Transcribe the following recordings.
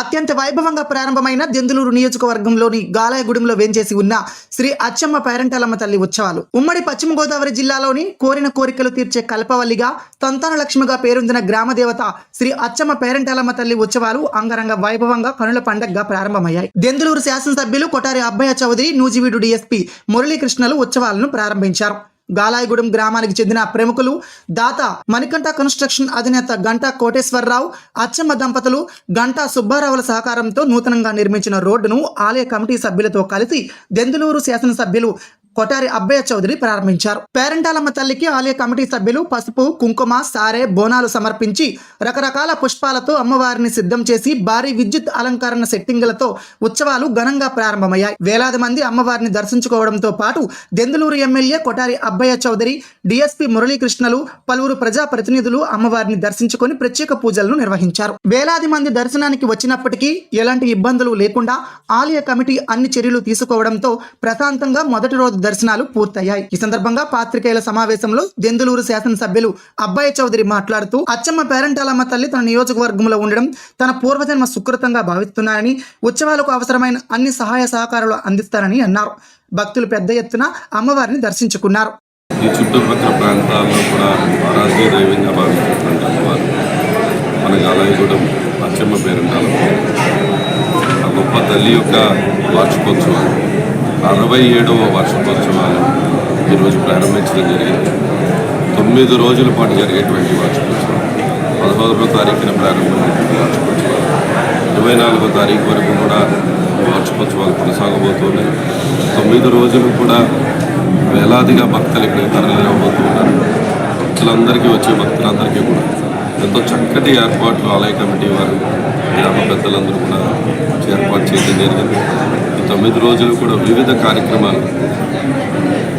అత్యంత వైభవంగా ప్రారంభమైన దెందులూరు నియోజకవర్గంలోని గాలాయగూడెంలో వేంచేసి ఉన్న శ్రీ అచ్చమ్మ పేరంటాలమ్మ తల్లి ఉత్సవాలు. ఉమ్మడి పశ్చిమ గోదావరి జిల్లాలోని కోరిన కోరికలు తీర్చే కల్పవల్లిగా సంతాన లక్ష్మిగా పేరొందిన గ్రామదేవత శ్రీ అచ్చమ్మ పేరంటాలమ్మ తల్లి ఉత్సవాలు అంగరంగ వైభవంగా కనుల పండగగా ప్రారంభమయ్యాయి. దెందులూరు శాసనసభ్యులు కొటారి అబ్బయ్య చౌదరి నూజివీడు డిఎస్పీ మురళీకృష్ణలు ఉత్సవాలను ప్రారంభించారు. గాలాయగూడెం గ్రామానికి చెందిన ప్రముఖులు దాత మణికంఠ కన్స్ట్రక్షన్ అధినేత గంటా కోటేశ్వరరావు అచ్చమ్మ దంపతులు గంటా సుబ్బారావుల సహకారంతో నూతనంగా నిర్మించిన రోడ్డును ఆలయ కమిటీ సభ్యులతో కలిసి దెందులూరు శాసనసభ్యులు కొటారి అబ్బయ్య చౌదరి ప్రారంభించారు. పేరంటాలమ్మ తల్లికి ఆలయ కమిటీ సభ్యులు పసుపు కుంకుమ సారే బోనాలు సమర్పించి రకరకాల పుష్పాలతో అమ్మవారిని సిద్ధం చేసి భారీ విద్యుత్ అలంకరణ సెట్టింగులతో ఉత్సవాలు ఘనంగా ప్రారంభమయ్యాయి. వేలాది మంది అమ్మవారిని దర్శించుకోవడంతో పాటు దెందులూరు ఎమ్మెల్యే కొటారి అబ్బయ్య చౌదరి డిఎస్పీ మురళీకృష్ణలు పలువురు ప్రజా ప్రతినిధులు అమ్మవారిని దర్శించుకొని ప్రత్యేక పూజలను నిర్వహించారు. వేలాది మంది దర్శనానికి వచ్చినప్పటికీ ఎలాంటి ఇబ్బందులు లేకుండా ఆలయ కమిటీ అన్ని చర్యలు తీసుకోవడంతో ప్రశాంతంగా మొదటి రోజు దర్శనాలు పూర్తయ్యాయి. ఈ సందర్భంగా పాత్రికేయుల సమావేశంలో దెందులూరు శాసనసభ్యులు అబ్బాయి చౌదరి మాట్లాడుతూ అచ్చమ్మ పేరంటాలమ్మ తల్లి తన నియోజకవర్గంలో ఉండడం తన పూర్వజన్మ సుకృతంగా భావిస్తున్నారని ఉత్సవాలకు అవసరమైన అన్ని సహాయ సహకారాలు అందిస్తారని అన్నారు. భక్తులు పెద్ద ఎత్తున అమ్మవారిని దర్శించుకున్నారు. ఈ చుట్టుపక్కల ప్రాంతాల్లో కూడా ఆరాధ్య దైవంగా భావిస్తున్నటువంటి అమ్మవారు మన గాలాయగూడెం అచ్చమ్మ పేరుంటారు గొప్ప తల్లి యొక్క వార్షికోత్సవాలు అరవై ఏడవ వార్షికోత్సవాలు ఈరోజు ప్రారంభించడం జరిగింది. తొమ్మిది రోజుల పాటు జరిగేటువంటి వార్షికోత్సవం. పదహారవ తారీఖున ప్రారంభమైనటువంటి వార్షికోత్సవాలు ఇరవై నాలుగో తారీఖు వరకు కూడా వార్షికోత్సవాలు కొనసాగబోతున్నాయి తొమ్మిది రోజులు కూడా వేలాదిగా భక్తులు ఇక్కడికి తరలిరాబోతున్నారు భక్తులందరికీ వచ్చే భక్తులందరికీ కూడా ఎంతో చక్కటి ఏర్పాట్లు ఆలయ కమిటీ వారు గ్రామ పెద్దలందరూ కూడా ఏర్పాటు చేయడం జరిగింది. తొమ్మిది రోజులు కూడా వివిధ కార్యక్రమాలు.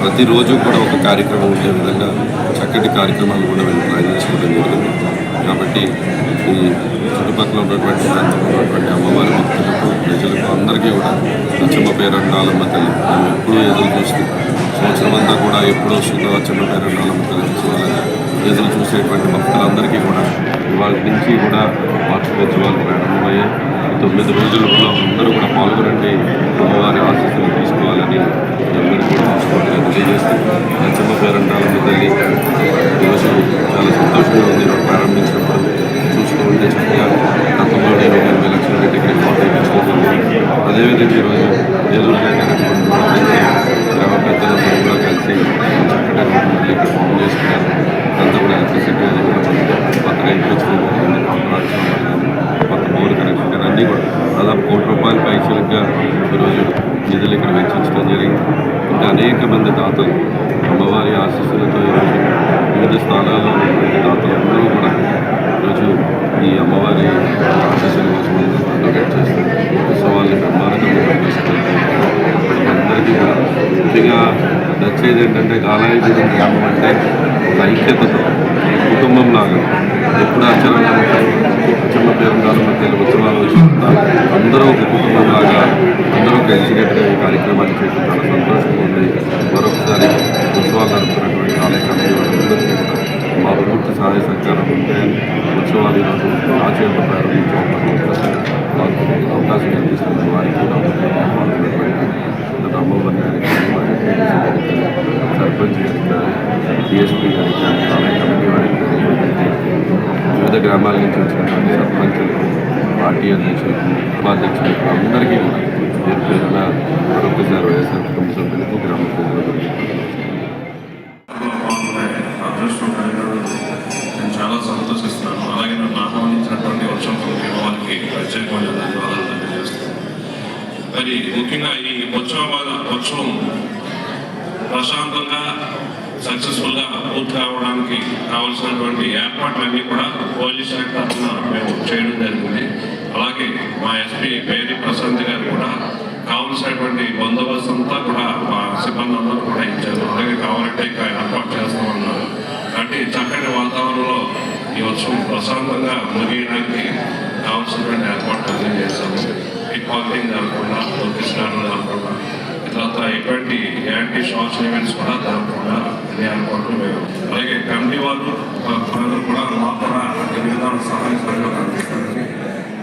ప్రతిరోజు కూడా ఒక కార్యక్రమం ఉండే విధంగా చక్కటి కార్యక్రమాలు కూడా మేము ప్లాన్ చేసుకోవడం జరిగింది. కాబట్టి ఈ చుట్టుపక్కల ఉన్నటువంటి ఉన్నటువంటి అమ్మవారి భక్తులకు ప్రజలకు అందరికీ కూడా అచ్చమ్మ పేరంటాలమ్మ తల్లి మేము ఎప్పుడూ ఎదురు చూస్తూ సంవత్సరం అంతా కూడా ఎప్పుడో వస్తుందో అచ్చమ్మ పేరంటాలమ్మ తల్లి చూడాలని ఎదురు చూసేటువంటి భక్తులందరికీ కూడా ఇవాళ నుంచి కూడా వార్షికోత్సవాలు ప్రారంభమయ్యాయి. తొమ్మిది రోజులలో అందరూ కూడా పాల్గొనండి. అమ్మవారి ఆశీస్సులు తీసుకోవాలని అందరూ కూడా తీసుకోవాలని తెలియజేస్తూ అచ్చమ్మ పేరంటాలని తల్లి ఈరోజు చాలా సంతోషంగా ఉంది ఈరోజు ప్రారంభించినప్పుడు చూస్తూ ఉంటే చక్కగా గతంలో నేను ఎనభై లక్షల రెడ్డి ఇక్కడ ఫోటో ఇచ్చుకుంటుంది అదేవిధంగా ఈరోజు ఏలూరు గ్రామ పెద్దలందరూ కూడా కలిసి చక్కగా మళ్ళీ ఇక్కడ ఫోన్ చేసుకున్నారు అంతా కూడా ఎలక్ట్రిసిటీ అది కూడా కొత్తగా ఇప్పించడం జరిగింది కాంట్రాక్షన్ కొత్త బోర్డు కనెక్షన్ కానీ అన్నీ కూడా దాదాపు కోటి రూపాయల పైసలుగా ఈరోజు నిధులు ఇక్కడ వెచ్చించడం జరిగింది. ఇంకా అనేక మంది దాతలు అమ్మవారి ఆశీస్సులతో ఈరోజు వివిధ స్థానాల్లో ఉన్నటువంటి దాతలందరూ కూడా ఈరోజు ఈ అమ్మవారి ఆశీస్సుల కోసం డొనేట్ చేస్తారు. ఉత్సవాన్ని బ్రహ్మాండంగా అందరికీ కూడా ముఖ్యంగా నచ్చేది ఏంటంటే గాలాయగూడెం గ్రామం అంటే ఒక ఐక్యతతో కుటుంబం లాగా ఎప్పుడు ఆచరణ చిన్న పేరు మధ్య ఉత్సవాలు వచ్చిన అందరూ ఒక కుటుంబం లాగా అందరూ కలిసికట్టుగా ఈ కార్యక్రమాన్ని చేయడం చాలా సంతోషంగా ఉంది మరొకసారి ఉత్సవాలు నడుపుతున్నటువంటి ఆలయ కమిటీ వాళ్ళందరికీ కూడా మా పూర్తి సహాయ సహకారం ఉంటే ఉత్సవాలు ఈరోజు ఆచరణ ప్రారంభించే మాకు అవకాశం కల్పిస్తుంది వారికి కూడా పాల్గొన్నటువంటి గారికి సర్పంచ్ గారికి డిఎస్పీ గారికి ఆలయ కమిటీ వారికి వివిధ గ్రామాల నుంచి వచ్చినటువంటి సర్పంచులు పార్టీ అధ్యక్షులు ఉపాధ్యక్షులు అందరికీ పేరున మరొకసారి వైఎస్ఆర్ కుటుంబ సభ్యులకు గ్రామ ప్రజలకు నేను చాలా సంతోషిస్తున్నాను అలాగే నన్ను ఆహ్వానించినటువంటి వర్షం వాళ్ళకి ప్రత్యేకమైన ధన్యవాదాలు తెలియజేస్తున్నాను మరి ముఖ్యంగా ఈ ఉత్సవాల ఉత్సవం ప్రశాంతంగా సక్సెస్ఫుల్గా పూర్తి కావడానికి కావాల్సినటువంటి ఏర్పాట్లన్నీ కూడా పోలీస్ శాఖ తరఫున మేము చేయడం జరిగింది అలాగే మా ఎస్పీ పేరి ప్రశాంత్ గారు కూడా కావలసినటువంటి బందోబస్తు అంతా కూడా మా సిబ్బంది అందరూ కూడా ఇచ్చారు. అలాగే కావాలంటే ఇంకా ఏర్పాటు చేస్తామన్నారు కాబట్టి చక్కటి వాతావరణంలో ఈ వర్షం ప్రశాంతంగా ముగియడానికి కావాల్సినటువంటి ఏర్పాట్లు అన్నీ ఈ పిక్ పాకింగ్ జరగకుండా లోకేషన్ జరగకుండా తర్వాత ఎటువంటి యాంటీ సోషల్ ఈవెంట్స్ కూడా జరగకుండా అన్ని ఏర్పాట్లు మేము. అలాగే కమిటీ వాళ్ళు కూడా మాకు కూడా అన్ని విధాల సహాయ సహకారాలు అందిస్తారని